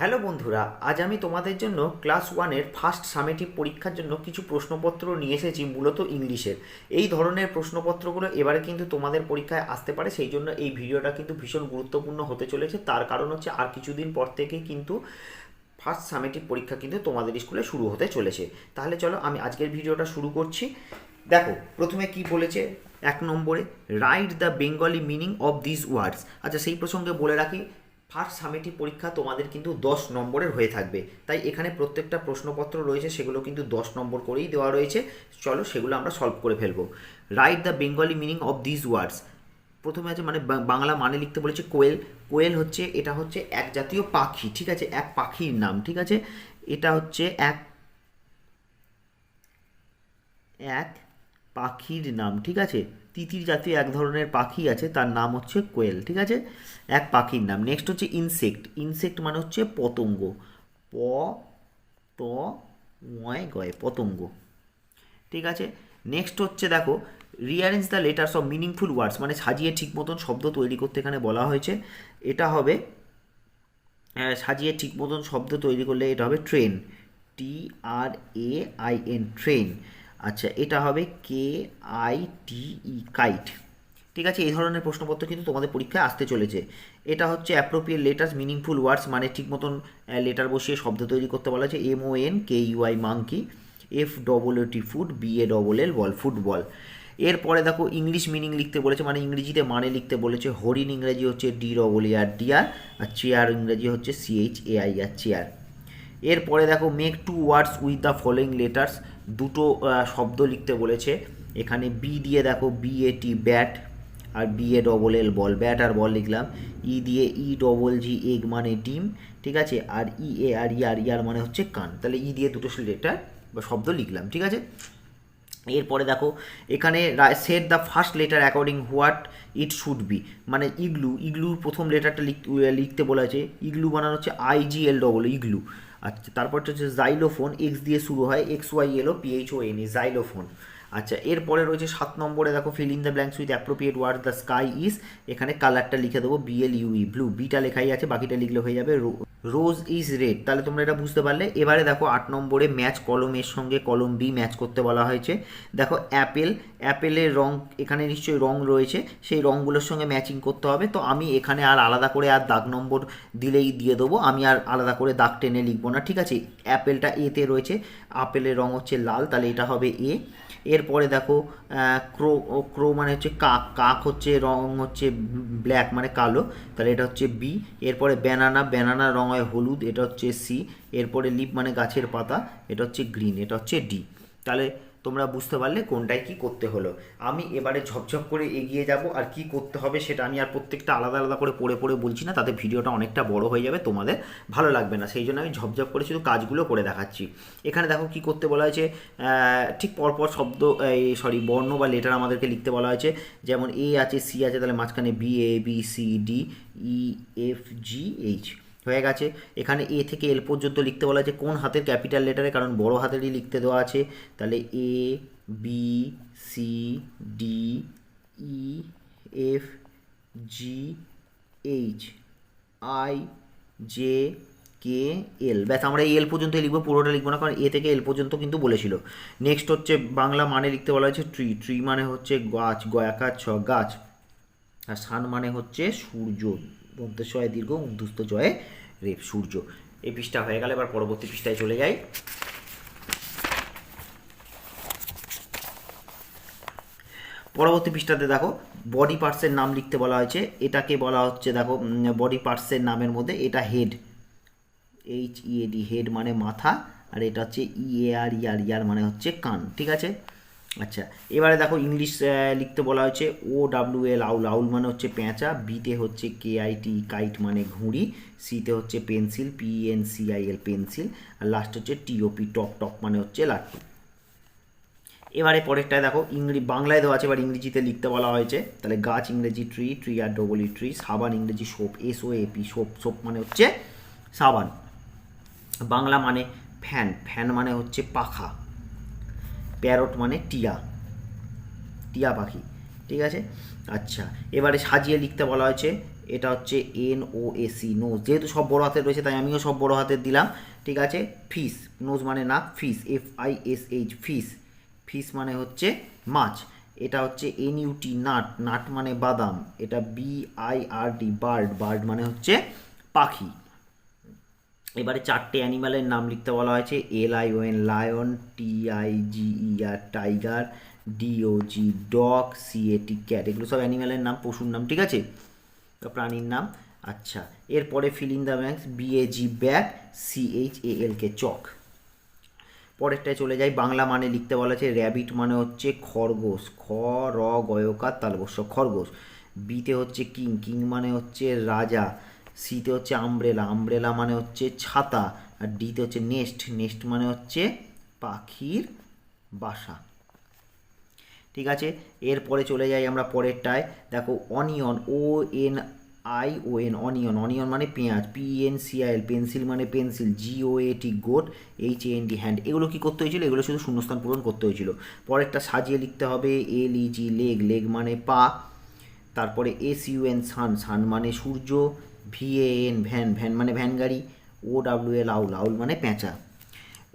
Hello বন্ধুরা, আজ আমি তোমাদের জন্য ক্লাস ওয়ানের ফার্স্ট সামেটিভ পরীক্ষার জন্য কিছু প্রশ্নপত্র নিয়ে এসেছি মূলত ইংলিশের। এই ধরনের প্রশ্নপত্রগুলো এবারে কিন্তু তোমাদের পরীক্ষায় আসতে পারে, সেই জন্য এই ভিডিওটা কিন্তু ভীষণ গুরুত্বপূর্ণ হতে চলেছে। তার কারণ হচ্ছে আর কিছুদিন পর থেকে কিন্তু ফার্স্ট সামেটিভ পরীক্ষা কিন্তু তোমাদের স্কুলে শুরু হতে চলেছে। তাহলে চলো আমি আজকের ভিডিওটা শুরু করছি। দেখো, প্রথমে কি বলেছে? এক নম্বরে write the Bengali meaning of this words আচ্ছা সেই প্রসঙ্গে বলে রাখি ফার্স্ট সামেটিভ পরীক্ষা তোমাদের কিন্তু দশ নম্বরের হয়ে থাকবে। তাই এখানে প্রত্যেকটা প্রশ্নপত্র রয়েছে, সেগুলো কিন্তু দশ নম্বর করেই দেওয়া রয়েছে। চলো সেগুলো আমরা সলভ করে ফেলব। Write the Bengali meaning of this words প্রথমে আছে মানে বাংলা মানে লিখতে বলেছে কোয়েল। কোয়েল হচ্ছে, এটা হচ্ছে এক জাতীয় পাখি, ঠিক আছে? এক পাখির নাম, ঠিক আছে? এটা হচ্ছে এক এক পাখির নাম, ঠিক আছে? তিতির জাতীয় এক ধরনের পাখি আছে তার নাম হচ্ছে কোয়েল ঠিক আছে? এক পাখির নাম। নেক্সট হচ্ছে ইনসেক্ট ইনসেক্ট মানে হচ্ছে পতঙ্গ। প ত ময় গয় পতঙ্গ। ঠিক আছে? নেক্সট হচ্ছে দেখো rearrange the letters of meaningful words মানে সাজিয়ে ঠিক মতন শব্দ তৈরি করতে এখানে বলা হয়েছে। এটা হবে আহ, সাজিয়ে ঠিক মতন শব্দ তৈরি করলে এটা হবে train T R A I N train আচ্ছা এটা হবে কে আই টি ই কাইট ঠিক আছে, এই ধরনের প্রশ্নপত্র কিন্তু তোমাদের পরীক্ষায় আসতে চলেছে। এটা হচ্ছে অ্যাপ্রোপ্রিয়েট লেটার্স মিনিংফুল ওয়ার্ডস মানে ঠিক মতন লেটার বসিয়ে শব্দ তৈরি করতে বলা হয়েছে। M O N K U I monkey F double T food B A double L ball football এরপরে দেখো ইংলিশ মিনিং লিখতে বলেছে মানে ইংরেজিতে মানে লিখতে বলেছে। হরিণ ইংরেজি হচ্ছে D double A R deer R chair ইংরেজি হচ্ছে C H A I R chair এরপরে দেখো make two words with the following letters দুটো শব্দ লিখতে বলেছে। এখানে বি দিয়ে দেখো B A T bat R B A double L ball bat R ball লিখলাম। ই দিয়ে ই ডবল জি এগ মানে ডিম, ঠিক আছে? আর ই এ আর ইয়ার ইয়ার মানে হচ্ছে কান। তাহলে ই দিয়ে দুটো লেটার বা শব্দ লিখলাম, ঠিক আছে? এরপরে দেখো, এখানে set the first letter according what it should be মানে ইগলু, ইগলুর প্রথম লেটারটা লিখতে বলা আছে ইগলু বানানো হচ্ছে I G L double igloo. আচ্ছা তারপর হচ্ছে জাইলোফোন এক্স দিয়ে শুরু হয় X Y L O P H O N E xylophone আচ্ছা এরপরে রয়েছে সাত নম্বরে দেখো fill in the blanks with appropriate word the sky is এখানে কালারটা লিখে দেবো বিএল ইউই ব্লু বিটা লেখাই আছে, বাকিটা লিখলে হয়ে যাবে রোজ ইজ রেড তাহলে তোমরা এটা বুঝতে পারলে। এবারে দেখো আট নম্বরে ম্যাচ কলমের সঙ্গে কলম বি ম্যাচ করতে বলা হয়েছে। দেখো অ্যাপেল অ্যাপেলের রং, এখানে নিশ্চয়ই রং রয়েছে। সেই রঙগুলোর সঙ্গে ম্যাচিং করতে হবে। তো আমি এখানে আর আলাদা করে আর দাগ নম্বর দিলেই দিয়ে দেবো। আমি আর আলাদা করে দাগ টেনে লিখব না, ঠিক আছে? অ্যাপেলটা এতে রয়েছে। আপেলের রং হচ্ছে লাল, তাহলে এটা হবে এ এরপরে দেখো ক্রো, ও, ক্রো মানে হচ্ছে কাক কাক হচ্ছে, রং হচ্ছে ব্ল্যাক মানে কালো। তাহলে এটা হচ্ছে বি। এরপরে ব্যানানা ব্যানানা রং হয় হলুদ, এটা হচ্ছে সি। এরপরে লিপ মানে গাছের পাতা, এটা হচ্ছে গ্রিন, এটা হচ্ছে ডি। তাহলে তোমরা বুঝতে পারলে কোনটায় কি করতে হলো। আমি এবারে ঝপঝপ করে এগিয়ে যাব আর কি করতে হবে সেটা আমি আর প্রত্যেকটা আলাদা আলাদা করে পড়ে পড়ে বলছি না, তাতে ভিডিওটা অনেকটা বড় হয়ে যাবে, তোমাদের ভালো লাগবে না। সেই জন্য আমি ঝপঝপ করে শুধু কাজগুলো করে দেখাচ্ছি। এখানে দেখো কি করতে বলা হয়েছে ঠিক পরপর শব্দ, এই সরি বর্ণ বা লেটার আমাদেরকে লিখতে বলা হয়েছে। যেমন এ আছে সি আছে, তাহলে মাঝখানে B A B C D E F G H হয়ে গেছে। এখানে এ থেকে এল পর্যন্ত লিখতে বলা আছে কোন হাতের ক্যাপিটাল লেটারে, কারণ বড় হাতেরই লিখতে দেওয়া আছে। তাহলে A B C D E F G H I J K L ব্যাস, আমরা এল পর্যন্ত লিখব, পুরোটা লিখব না, কারণ এ থেকে এল পর্যন্ত কিন্তু বলেছিল। নেক্সট হচ্ছে বাংলা মানে লিখতে বলা হয়েছে ট্রি ট্রি মানে হচ্ছে গাছ গয়াকার ছ গাছ। আর সান মানে হচ্ছে সূর্য। দন্তস্বয় দীর্ঘ উদ্দুস্ত জয়ে রেপ সূর্য। এই পৃষ্ঠা হয়ে গেলে, এবার পরবর্তী পৃষ্ঠায় চলে যাই। পরবর্তী পৃষ্ঠাতে দেখো বডি পার্টসের নাম লিখতে বলা হয়েছে। এটাকে বলা হচ্ছে, দেখো বডি পার্টসের নামের মধ্যে এটা হেড এইচ ইএডি হেড মানে মাথা, আর এটা হচ্ছে ইএআর ইয়ার ইয়ার মানে হচ্ছে কান, ঠিক আছে? আচ্ছা এবারে দেখো ইংলিশ লিখতে বলা হয়েছে ও ডাব্লিউ এল আউল আউল মানে হচ্ছে পেঁচা বিতে হচ্ছে কে আই টি কাইট মানে ঘুড়ি সিতে হচ্ছে pencil P N C I L pencil, R last হচ্ছে টিওপি টক টক মানে হচ্ছে লাট্টু। এবারে পরেরটায় দেখো ইংরেজি বাংলায় দেওয়া আছে, এবার ইংরেজিতে লিখতে বলা হয়েছে, তাহলে গাছ, ইংরেজি tree tree R double E tree সাবান, ইংরেজি soap S O A P soap soap মানে হচ্ছে সাবান। বাংলা মানে ফ্যান ফ্যান মানে হচ্ছে পাখা। প্যারট মানে টিয়া। টিয়া পাখি, ঠিক আছে? আচ্ছা এবারে সাজিয়ে লিখতে বলা হয়েছে, এটা হচ্ছে এন ও এসি নোজ যেহেতু সব বড় হাতের রয়েছে, তাই আমিও সব বড় হাতের দিলাম, ঠিক আছে? ফিস নোজ মানে নাক, fish F I S H fish. Fish মানে হচ্ছে মাছ, এটা হচ্ছে এন ইউটি নাট নাট মানে বাদাম, এটা B I R D bird bird মানে হচ্ছে পাখি। এবারে চারটে অ্যানিমালের নাম লিখতে বলা হয়েছে। L I O N lion, T I G E R tiger D O G dog, C A T cat. এগুলো সব অ্যানিমালের নাম, পশুর নাম, ঠিক আছে? প্রাণীর নাম। আচ্ছা এরপরে fill in the banks B A G bag C H A L K chalk. পরেরটায় চলে যাই, বাংলা মানে লিখতে বলা আছে র্যাবিট মানে হচ্ছে খরগোশ। খ, র গয়কার তালবস্য, খরগোশ। বিতে হচ্ছে কিং কিং মানে হচ্ছে রাজা। সিতে হচ্ছে আমব্রেলা আমব্রেলা মানে হচ্ছে ছাতা, আর ডিতে হচ্ছে নেস্ট নেস্ট মানে হচ্ছে পাখির বাসা। ঠিক আছে? এরপরে চলে যাই আমরা পরেরটায়। দেখো onion O N I O N onion onion মানে পেঁয়াজ P N C I L pencil মানে pencil G O A T goat H N D hand এগুলো কি করতে হয়েছিল? এগুলো শুধু শূন্যস্থান পূরণ করতে হয়েছিল। পরেরটা সাজিয়ে লিখতে হবে এল ই জি লেগ লেগ মানে পা। তারপরে S U N sun sun মানে সূর্য। V A N van van মানে ভ্যান গাড়ি O W L owl owl মানে পেঁচা।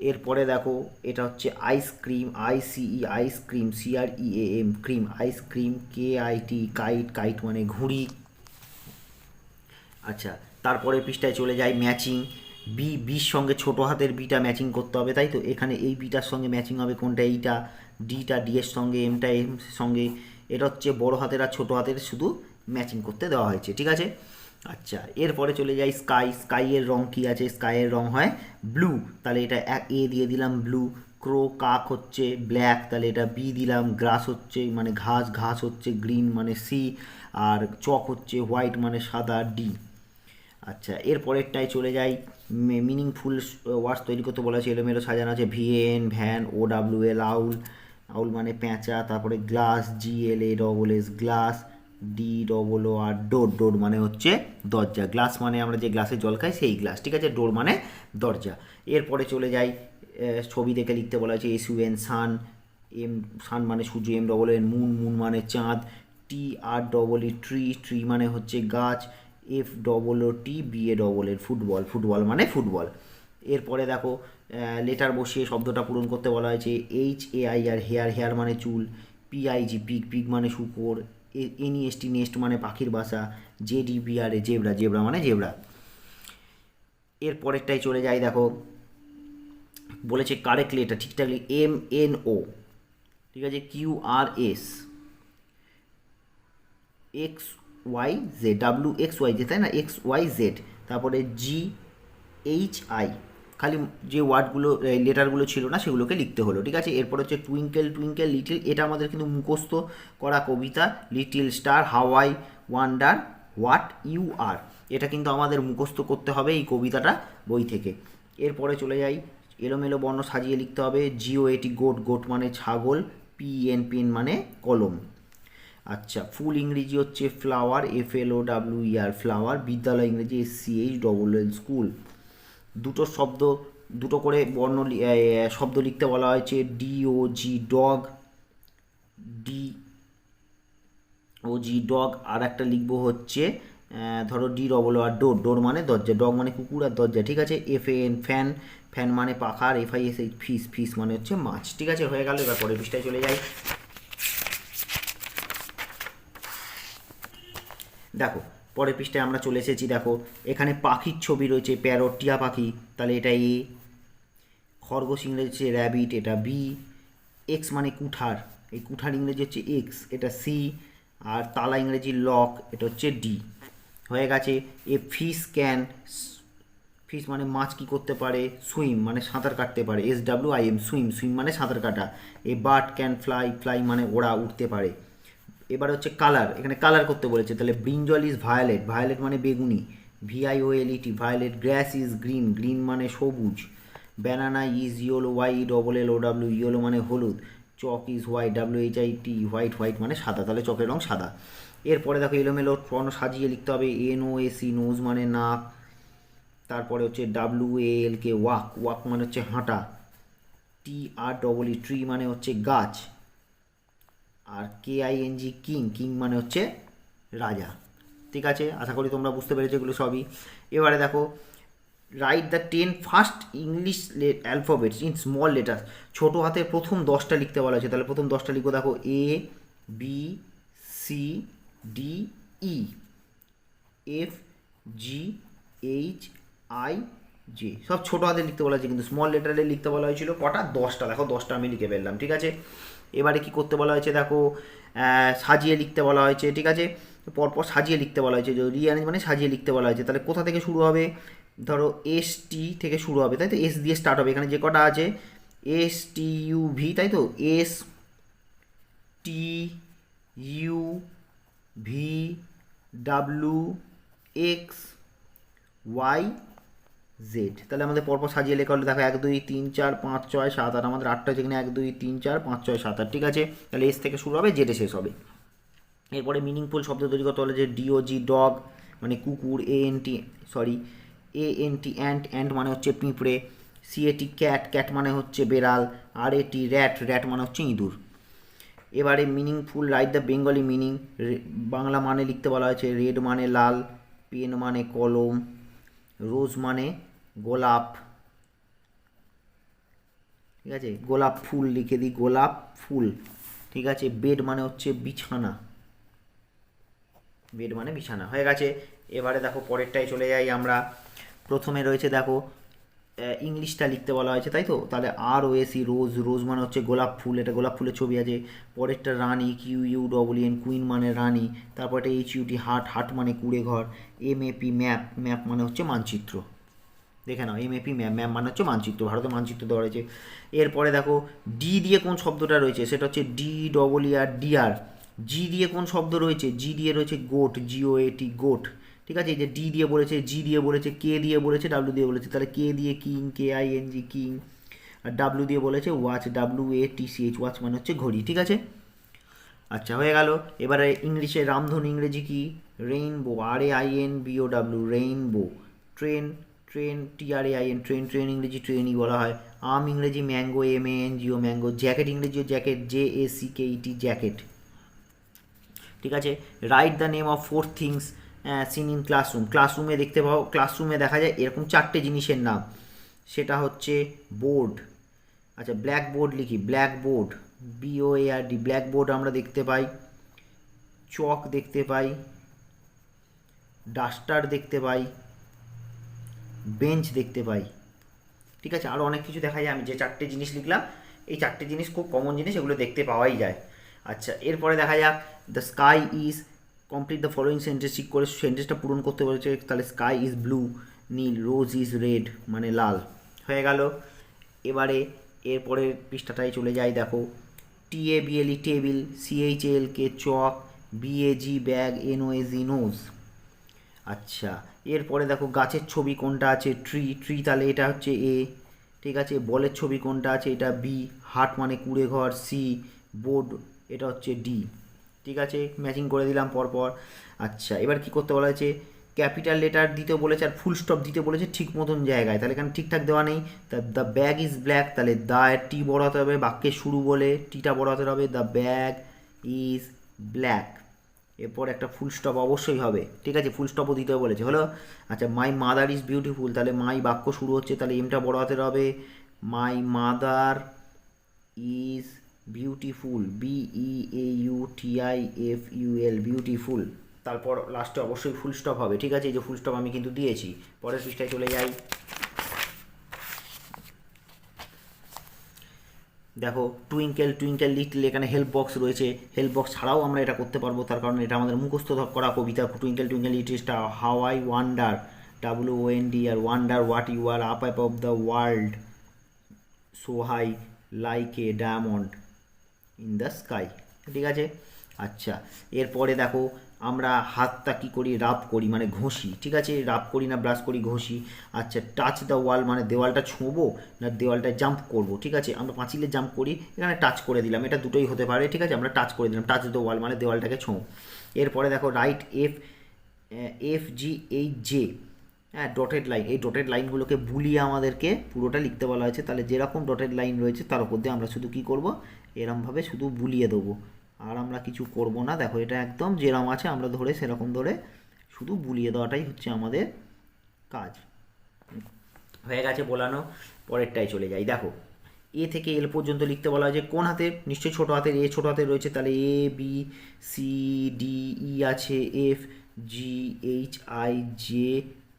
এরপরে দেখো, এটা হচ্ছে ice cream I C E ice cream C R E A M cream ice cream K I T kite kite মানে ঘুড়ি। আচ্ছা তারপরে পৃষ্ঠায় চলে যায় ম্যাচিং বি বির সঙ্গে ছোট হাতের বিটা ম্যাচিং করতে হবে, তাই তো? এখানে এই বিটার সঙ্গে ম্যাচিং হবে কোনটা? এইটা। ডিটা ডি এর সঙ্গে এমটা এম সঙ্গে। এটা হচ্ছে বড় হাতের আর ছোটো হাতের শুধু ম্যাচিং করতে দেওয়া হয়েছে, ঠিক আছে? আচ্ছা এরপরে চলে যাই স্কাই স্কাইয়ের রং কী আছে? স্কাইয়ের রং হয় ব্লু তাহলে এটা এক এ দিয়ে দিলাম ব্লু ক্রো কাক হচ্ছে ব্ল্যাক তাহলে এটা বি দিলাম গ্রাস হচ্ছে মানে ঘাস ঘাস হচ্ছে গ্রিন মানে সি আর চক হচ্ছে হোয়াইট মানে সাদা ডি আচ্ছা এরপরেরটায় চলে যাই মিনিংফুল ওয়ার্ডস তৈরি করতে বলা হয়েছে এলোমেলো সাজানো আছে VN van O W L owl owl মানে প্যাঁচা, তারপরে glass G L A double S glass D double O R door door মানে হচ্ছে দরজা। গ্লাস মানে আমরা যে গ্লাসে জল খাই সেই গ্লাস ঠিক আছে? ডোর মানে দরজা। এরপরে চলে যাই ছবি দেখে লিখতে বলা হয়েছে S N sun M sun মানে সূর্য M double N moon moon মানে চাঁদ T R double E tree tree মানে হচ্ছে গাছ F double O T B A double R football football মানে ফুটবল এরপরে দেখো লেটার বসিয়ে শব্দটা পূরণ করতে বলা হয়েছে H A I R hair hair মানে চুল পিআইজি পিক পিক মানে শুকর এনইএসটি নেস্ট মানে পাখির বাসা J D B zebra zebra মানে জেবরা। এর পরেরটাই চলে যাই, দেখো। বলেছে কারেক্টলি এটা ঠিকঠাকলি এম এন ও, ঠিক আছে, Q R S, X Y Z, W X Y Z, তাই না? এক্স ওয়াই জেড, তারপরে জি এইচ আই। খালি যে ওয়ার্ডগুলো লেটারগুলো ছিল না সেগুলোকে লিখতে হলো, ঠিক আছে? এরপর হচ্ছে টুইঙ্কেল টুইঙ্কেল লিটিল এটা আমাদের কিন্তু মুখস্থ করা কবিতা little star how I wonder what you are এটা কিন্তু আমাদের মুখস্থ করতে হবে এই কবিতাটা বই থেকে। এরপরে চলে যাই, এলোমেলো বর্ণ সাজিয়ে লিখতে হবে জিও এটি গোট গোট মানে ছাগল পি এন পেন মানে কলম। আচ্ছা ফুল ইংরেজি হচ্ছে flower F L O W E R flower বিদ্যালয় ইংরেজি S C H double L school দুটো শব্দ দুটো করে বর্ণ এ, এ, শব্দ লিখতে বলা হয়েছে D O G dog D O G dog আর একটা লিখব হচ্ছে ধরো D double R door door মানে দরজা ডগ মানে কুকুর আর দরজা ঠিক আছে? এফ এন ফ্যান ফ্যান মানে পাখা আর F I S H fish fish মানে হচ্ছে মাছ ঠিক আছে? হয়ে গেল এবার পরের পৃষ্ঠায় চলে যাই। দেখো পরের পৃষ্ঠায় আমরা চলে এসেছি, দেখো। এখানে পাখির ছবি রয়েছে প্যারট টিয়া পাখি। তাহলে এটা এ। খরগোশ ইংরেজি হচ্ছে র্যাবিট এটা বি এক্স মানে কুঠার। এই কুঠার ইংরেজি হচ্ছে এক্স এটা সি আর তালা ইংরেজি লক এটা হচ্ছে ডি হয়ে গেছে। এ ফিশ ক্যান ফিশ মানে মাছ কি করতে পারে? সুইম মানে সাঁতার কাটতে পারে। S W I M swim swim মানে সাঁতার কাটা। A bird can fly fly মানে ওরা উঠতে পারে। এবার হচ্ছে কালার এখানে কালার করতে বলেছে, তাহলে ব্রিঞ্জল ইজ ভায়োলেট ভায়োলেট মানে বেগুনি V I O L E T violet grass is green green মানে সবুজ banana is yellow Y double L O W yellow মানে হলুদ chalk is white W H I T white white মানে সাদা, তাহলে চকের রং সাদা। এরপরে দেখো এলোমেলো পর্ণ সাজিয়ে লিখতে হবে এন ও এসি নোজ মানে নাক, তারপরে হচ্ছে W L K walk walk মানে হচ্ছে হাঁটা টি আর ডবল ই ট্রি মানে হচ্ছে গাছ। আর K I N G king king মানে হচ্ছে রাজা। ঠিক আছে? আশা করি তোমরা বুঝতে পেরেছ এগুলো সবই। এবারে দেখো write the ten first English alphabets in small letter ছোটো হাতের প্রথম দশটা লিখতে বলা হয়েছে। তাহলে প্রথম দশটা লিখব, দেখো A B C D E F G H I J, সব ছোটো হাতে লিখতে বলা হয়েছে, কিন্তু স্মল লেটারে লিখতে বলা হয়েছিল কটা? দশটা। দেখো, দশটা আমি লিখে ফেললাম, ঠিক আছে? এবারে কি করতে বলা হয়েছে? দেখো সাজিয়ে লিখতে বলা হয়েছে, ঠিক আছে? পরপর সাজিয়ে লিখতে বলা হয়েছে রিয়ারেঞ্জ মানে সাজিয়ে লিখতে বলা হয়েছে, তাহলে কোথা থেকে শুরু হবে? ধরো এস টি থেকে শুরু হবে, তাই তো? এস দিয়ে স্টার্ট হবে, এখানে যে কটা আছে? এস টি ইউ ভি তাই তো? S T U V W X Y Z তাহলে আমাদের পরপর সাজিয়ে লেখা হলো, দেখো এক, দুই, তিন, চার, পাঁচ, ছয়, সাত, আট, আমাদের আটটা যেখানে এক, দুই, তিন, চার, পাঁচ, ছয়, সাত, আট, ঠিক আছে? তাহলে এস থেকে শুরু হবে জেডে শেষ হবে। এরপরে মিনিংফুল শব্দ তৈরি করতে হলে যে ডিওজি ডগ মানে কুকুর A N T sorry A N T ant ant মানে হচ্ছে পিঁপড়ে সিএটি ক্যাট ক্যাট মানে হচ্ছে বেড়াল আর এ টি র্যাট র্যাট মানে হচ্ছে ইঁদুর। এবারে meaningful write the Bengali meaning Bangla মানে লিখতে বলা হয়েছে রেড মানে লাল পেন মানে কলম রোজ মানে গোলাপ। ঠিক আছে? গোলাপ ফুল লিখে দিই, গোলাপ ফুল। ঠিক আছে? বেড মানে হচ্ছে বিছানা। বেড মানে বিছানা। হয়ে গেছে। এবারে দেখো, পরেরটায় চলে যাই আমরা। প্রথমে রয়েছে দেখো ইংলিশটা লিখতে বলা হয়েছে, তাই তো? তাহলে আর ও এসি রোজ রোজ মানে হচ্ছে গোলাপ ফুল। এটা গোলাপ ফুলের ছবি আছে। পরেরটা রানী Q U double N queen মানে রানী। তারপর এটা এইচ ইউটি হাট হাট মানে কুড়ে ঘর। এম এপি ম্যাপ ম্যাপ মানে হচ্ছে মানচিত্র। দেখে নাও এমএপি ম্যাম ম্যাম মানে হচ্ছে মানচিত্র ভারতের মানচিত্র দেওয়া রয়েছে। এরপরে দেখো ডি দিয়ে কোন শব্দটা রয়েছে? সেটা হচ্ছে D double E R D R G দিয়ে কোন শব্দ রয়েছে? জি দিয়ে রয়েছে গোট জিও এটি গোট ঠিক আছে? এই যে ডি দিয়ে বলেছে জি দিয়ে বলেছে কে দিয়ে বলেছে ডাব্লিউ দিয়ে বলেছে। তাহলে কে দিয়ে king K I N G king R W দিয়ে বলেছে watch W A T C H watch মানে হচ্ছে ঘড়ি, ঠিক আছে? আচ্ছা হয়ে গেল। এবারে ইংলিশে রামধন ইংরেজি কি? Rainbow R A I N B O W rainbow train train T R I N train train ইংরেজি ট্রেনই বলা হয়। আম ইংরেজি mango M A N G O mango jacket ইংরেজি jacket J A C K E T jacket ঠিক আছে? Write the name of four things seen in classroom ক্লাসরুমে দেখতে পাও ক্লাসরুমে দেখা যায় এরকম চারটে জিনিসের নাম। সেটা হচ্ছে বোর্ড আচ্ছা ব্ল্যাক বোর্ড লিখি black board R D black board আমরা দেখতে পাই। চক দেখতে পাই। ডাস্টার দেখতে পাই। বেঞ্চ দেখতে পাই। ঠিক আছে? আরও অনেক কিছু দেখা যায়। আমি যে চারটে জিনিস লিখলাম, এই চারটে জিনিস খুব কমন জিনিস, এগুলো দেখতে পাওয়াই যায়। আচ্ছা এরপরে দেখা যাক the sky is complete the following sentence ঠিক করে সেন্টেন্সটা পূরণ করতে বলেছে, তাহলে স্কাই ইজ ব্লু নীল রোজ ইজ রেড মানে লাল। হয়ে গেল। এবারে, এরপরের পৃষ্ঠাটায় চলে যাই, দেখো। T A B L E table C H L K chalk B A G bag N O A G nose আচ্ছা এরপরে দেখো গাছের ছবি কোনটা আছে? ট্রি ট্রি তাহলে এটা হচ্ছে এ ঠিক আছে? বলের ছবি কোনটা আছে? এটা বি হাট মানে কুড়ে ঘর সি বোর্ড এটা হচ্ছে ডি ঠিক আছে? ম্যাচিং করে দিলাম পরপর। আচ্ছা এবার কি করতে বলা হয়েছে? ক্যাপিটাল লেটার দিতে বলেছে আর ফুল স্টপ দিতে বলেছে ঠিক মতন জায়গায়। তাহলে এখানে ঠিকঠাক দেওয়া নেই? তা দ্য ব্যাগ ইজ ব্ল্যাক তাহলে দা এর টি বড় হতে হবে, বাক্যের শুরু বলে টিটা বড় হতে হবে। দ্য ব্যাগ ইজ ব্ল্যাক এরপর একটা ফুল স্টপ অবশ্যই হবে। ঠিক আছে ফুল স্টপও দিতে বলেছে। হলো আচ্ছা মাই মাদার ইজ বিউটিফুল তাহলে মাই বাক্য শুরু হচ্ছে, তাহলে এমটা বড় হাতের হবে। My mother is beautiful B E A U T I F U L beautiful তারপর লাস্টে অবশ্যই ফুল স্টপ হবে। ঠিক আছে, এই যে ফুল স্টপ আমি কিন্তু দিয়েছি, পরের পৃষ্ঠায় চলে যাই। দেখো টুইঙ্কেল টুইঙ্কেল লিটল এখানে হেল্প বক্স রয়েছে। হেল্প বক্স ছাড়াও আমরা এটা করতে পারব, তার কারণে এটা আমাদের মুখস্থ করা কবিতা। Twinkle twinkle little star how I wonder W O N D R wonder what you are up up of the world so high like a diamond in the sky ঠিক আছে? আচ্ছা এরপরে দেখো আমরা হাতটা কী করি, রাব করি মানে ঘষি, ঠিক আছে? রাব করি না, ব্রাশ করি, ঘষি। আচ্ছা টাচ দ্য ওয়াল মানে দেওয়ালটা ছোঁবো না দেওয়ালটা জাম্প করব, ঠিক আছে? আমরা পাঁচিলে জাম্প করি, এখানে টাচ করে দিলাম, এটা দুটোই হতে পারে, ঠিক আছে? আমরা টাচ করে দিলাম টাচ দ্য ওয়াল মানে দেওয়ালটাকে ছোঁ এরপরে দেখো write F F G H J হ্যাঁ ডটেড লাইন এই ডটেড লাইনগুলোকে বুলিয়ে আমাদেরকে পুরোটা লিখতে বলা হয়েছে। তাহলে যেরকম ডটেড লাইন রয়েছে, তার উপর দিয়ে আমরা শুধু কী করব? এরমভাবে শুধু বুলিয়ে দেবো। আর আমরা কিছু করব না। দেখো, এটা একদম যেরম আছে, আমরা ধরে সেরকম ধরে শুধু বুলিয়ে দেওয়াটাই হচ্ছে আমাদের কাজ। হয়ে গেছে বলানো পরেরটাই চলে যাই। দেখো, এ থেকে এল পর্যন্ত লিখতে বলা হয়েছে কোন হাতে? নিশ্চয়ই ছোটো হাতের, এ ছোটো হাতের রয়েছে, তাহলে A, B, C, D, E আছে, F, G, H, I, J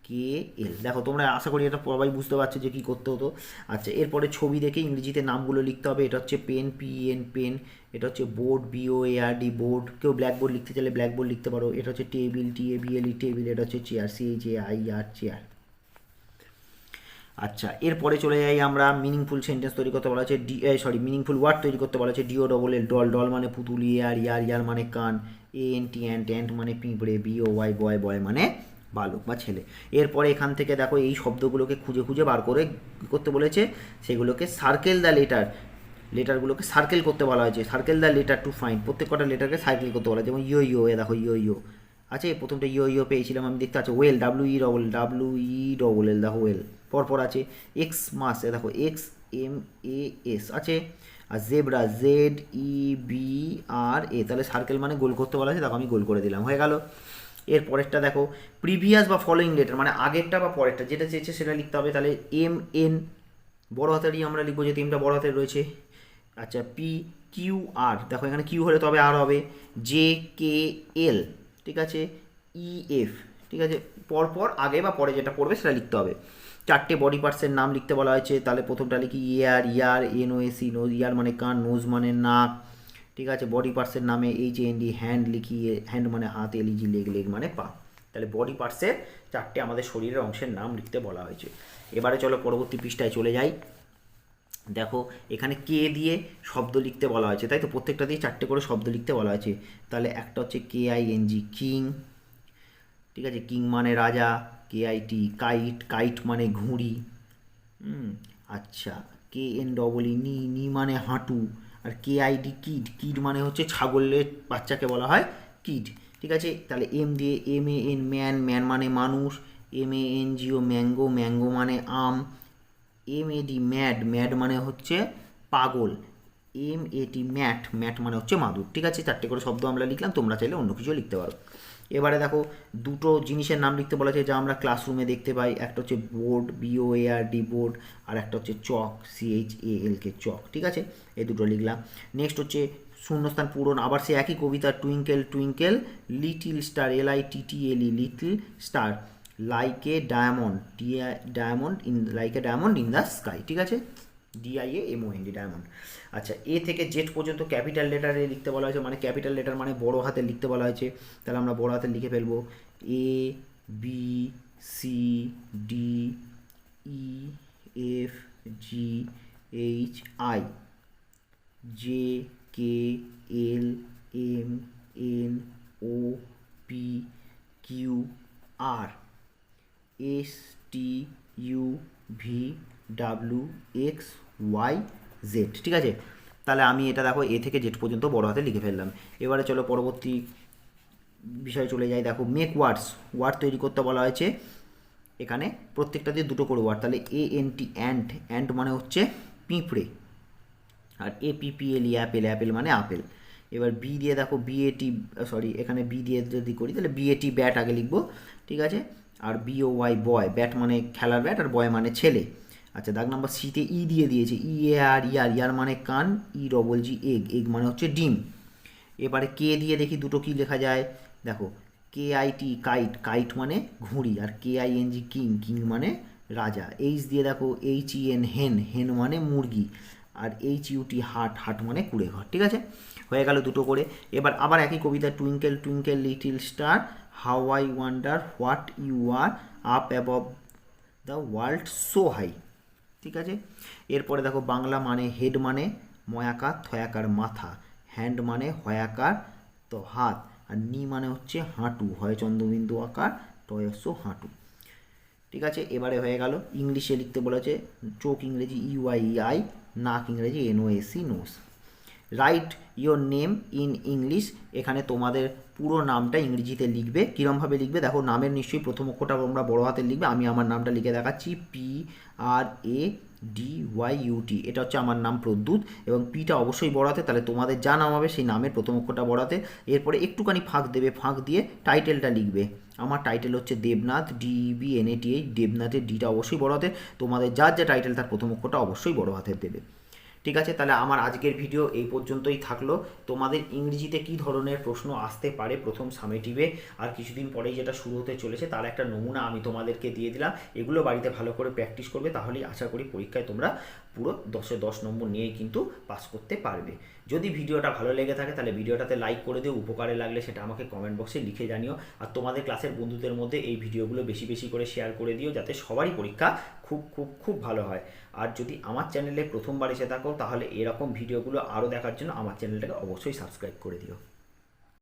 K L? দেখো, তোমরা আশা করি এটা সবাই বুঝতে পারছ যে কী করতে হতো। আচ্ছা এরপরে ছবি দেখে ইংরেজিতে নামগুলো লিখতে হবে। এটা হচ্ছে পেন পি এন পেন এটা হচ্ছে board B O A R D board কেউ ব্ল্যাকবোর্ড লিখতে চাইলে ব্ল্যাকবোর্ড লিখতে পারো। এটা হচ্ছে table T A B L E table এটা হচ্ছে chair C H A I R chair আচ্ছা এরপরে চলে যাই আমরা। মিনিংফুল সেন্টেন্স তৈরি করতে বলা হচ্ছে ডি সরি মিনিংফুল ওয়ার্ড তৈরি করতে বলা হচ্ছে D O double L doll doll মানে পুতুল ইয়ার ইয়ার ইয়ার মানে কান। A N T ant ant মানে পিঁপড়ে বি ও ওয়াই বয় বয় মানে বালক বা ছেলে। এরপরে এখান থেকে দেখো এই শব্দগুলোকে খুঁজে খুঁজে বার করে করতে বলেছে? সেগুলোকে সার্কেল দ্য লেটার লেটারগুলোকে সার্কেল করতে বলা হয়েছে। Circle the letter to find প্রত্যেক কটা লেটারকে সার্কেল করতে বলা হয়। যেমন ইয়ো ইয়ো এ দেখো ইয়ো ইয়ো আছে? প্রথমটা ইয়ো ইয়ো পেয়েছিলাম, আমি দেখতে পাচ্ছি well W E double W E double L দেখো ওয়েল পরপর আছে এক্স মাস এ দেখো এক্স এম এ এস আছে? আর zebra Z E B R A তাহলে সার্কেল মানে গোল করতে বলা আছে দেখো আমি গোল করে দিলাম, হয়ে গেল। এর পরেরটা দেখো প্রিভিয়াস বা ফলোয়িং লেটার মানে আগেরটা বা পরেরটা, যেটা চেয়েছে সেটা লিখতে হবে, তাহলে এম এন বড় হাতেরই আমরা লিখব যে তিনটা বড় হাতের রয়েছে। আচ্ছা পি কিউ আর দেখো এখানে কিউ হলে তবে আর হবে। জে কে এল ঠিক আছে? ই এফ ঠিক আছে? পরপর আগে বা পরে যেটা পড়বে সেটা লিখতে হবে। চারটে বডি পার্টসের নাম লিখতে বলা হয়েছে, তাহলে প্রথমটা লিখি ear ear N O S E nose ear মানে কান নোজ মানে নাক ঠিক আছে বডি পার্টসের নামে এইচ এন ডি হ্যান্ড লিখিয়ে হ্যান্ড মানে হাত এলিজি লেগ লেগ মানে পা। তাহলে বডি পার্টসের চারটে আমাদের শরীরের অংশের নাম লিখতে বলা হয়েছে। এবারে চলো পরবর্তী পৃষ্ঠায় চলে যাই। দেখো, এখানে কে দিয়ে শব্দ লিখতে বলা হয়েছে, তাই তো? প্রত্যেকটা দিয়ে চারটে করে শব্দ লিখতে বলা হয়েছে। তাহলে একটা হচ্ছে K I N G king ঠিক আছে? কিং মানে রাজা K I T kite kite মানে ঘুড়ি আচ্ছা কে এন ডবল ই নি নি মানে হাঁটু আর K I D kid kid মানে হচ্ছে ছাগলের বাচ্চাকে বলা হয় কিড ঠিক আছে? তাহলে এম দিয়ে M A N man man মানে মানুষ M A N G O mango mango মানে আম M A D mad mad মানে হচ্ছে পাগল M A T mat mat মানে হচ্ছে মাদুর, ঠিক আছে? চারটে করে শব্দ আমরা লিখলাম, তোমরা চাইলে অন্য কিছু লিখতে পারো। এবারে দেখো দুটো জিনিসের নাম লিখতে বলা হয়েছে যা আমরা ক্লাসরুমে দেখতে পাই। একটা হচ্ছে board B O A R D board আর একটা হচ্ছে চক C H A L K চক ঠিক আছে? এই দুটো লিখলাম। নেক্সট হচ্ছে শূন্যস্থান পূরণ। আবার সে একই কবিতা twinkle twinkle little star L I T little star like a diamond D diamond in like a diamond in the sky ঠিক আছে? D I A M O N D diamond আচ্ছা এ থেকে জেড পর্যন্ত capital লেটারে লিখতে বলা হয়েছে মানে capital letter মানে বড় হাতে লিখতে বলা হয়েছে। তাহলে আমরা বড় হাতে লিখে ফেলব A B C D E F G H I J K L M N O P Q R S T U V W X Y Z ঠিক আছে? তাহলে আমি এটা দেখো এ থেকে জেড পর্যন্ত বড় হাতে লিখে ফেললাম। এবারে চলো পরবর্তী বিষয়ে চলে যাই। দেখো মেক ওয়ার্ডস ওয়ার্ড তৈরি করতে বলা হয়েছে। এখানে প্রত্যেকটা দিয়ে দুটো করে ওয়ার্ড তাহলে A N T ant ant মানে হচ্ছে পিঁপড়ে। আর A P P L apple apple মানে আপেল এবার বি দিয়ে দেখো বিএটি সরি এখানে বি দিয়ে যদি করি, তাহলে বিএটি ব্যাট আগে লিখব, ঠিক আছে? আর B O Y boy bat মানে খেলার ব্যাট আর বয় মানে ছেলে। আচ্ছা দাগ নাম্বার সিতে ই দিয়ে দিয়েছে। ই এ আর ইয়ার ইয়ার মানে কান E double G egg egg মানে হচ্ছে ডিম। এবারে কে দিয়ে দেখি দুটো কি লেখা যায়। দেখো K I T kite kite মানে ঘুড়ি আর K I N G king king মানে রাজা। এইচ দিয়ে দেখো এইচ ই এন হেন হেন মানে মুরগি। আর এইচ ইউটি হাট হাট মানে কুড়ে ঘর ঠিক আছে? হয়ে গেল দুটো করে। এবার আবার একই কবিতা twinkle twinkle little star how I wonder what you are up above the world so high ঠিক আছে? এরপরে দেখো বাংলা মানে হেড মানে ময়াকার, থয়াকার মাথা। হ্যান্ড মানে হয়াকার, তো হাত। আর নি মানে হচ্ছে হাঁটু হয় চন্দ্রবিন্দু আকার টয়স্য হাঁটু। ঠিক আছে? এবারে হয়ে গেল। ইংলিশে লিখতে বলেছে, চোখ ইংরেজি ইউআই আই নাক ইংরেজি N O A C nose write your name in English এখানে তোমাদের পুরো নামটা ইংরেজিতে লিখবে। কীরমভাবে লিখবে? দেখো, নামের নিশ্চয়ই প্রথম অক্ষরটা তোমরা বড় হাতে লিখবে। আমি আমার নামটা লিখে দেখাচ্ছি। P R A D Y U T এটা হচ্ছে আমার নাম প্রদ্যুৎ এবং পিটা অবশ্যই বড়াতে তাহলে তোমাদের যা নাম হবে সেই নামের প্রথম অক্ষরটা বড়াতে এরপরে একটুখানি ফাঁক দেবে। ফাঁক দিয়ে টাইটেলটা লিখবে। আমার টাইটেল হচ্ছে Debnath D B D B N A T H দেবনাথের ডিটা অবশ্যই বড় হাতে। তোমাদের যার যে টাইটেল তার প্রথম অক্ষরটা অবশ্যই বড় হাতের দেবে। ঠিক আছে? তাহলে আমার আজকের ভিডিও এই পর্যন্তই থাকল। তোমাদের ইংরেজিতে কি ধরনের প্রশ্ন আসতে পারে প্রথম সামেটিভে? আর কিছুদিন পরেই যেটা শুরু হতে চলেছে, তার একটা নমুনা আমি তোমাদেরকে দিয়ে দিলাম। এগুলো বাড়িতে ভালো করে প্র্যাকটিস করবে, তাহলেই আশা করি পরীক্ষায় তোমরা পুরো দশে দশ নম্বর নিয়েই কিন্তু পাস করতে পারবে। যদি ভিডিওটা ভালো লেগে থাকে, তাহলে ভিডিওটাতে লাইক করে দিও। উপকারে লাগলে সেটা আমাকে কমেন্ট বক্সে লিখে জানিও। আর তোমাদের ক্লাসের বন্ধুদের মধ্যে এই ভিডিওগুলো বেশি বেশি করে শেয়ার করে দিও, যাতে সবারই পরীক্ষা খুব খুব খুব ভালো হয়। আর যদি আমার চ্যানেলে প্রথমবার এসে থাকো, তাহলে এরকম ভিডিওগুলো আরও দেখার জন্য আমার চ্যানেলটাকে অবশ্যই সাবস্ক্রাইব করে দিও।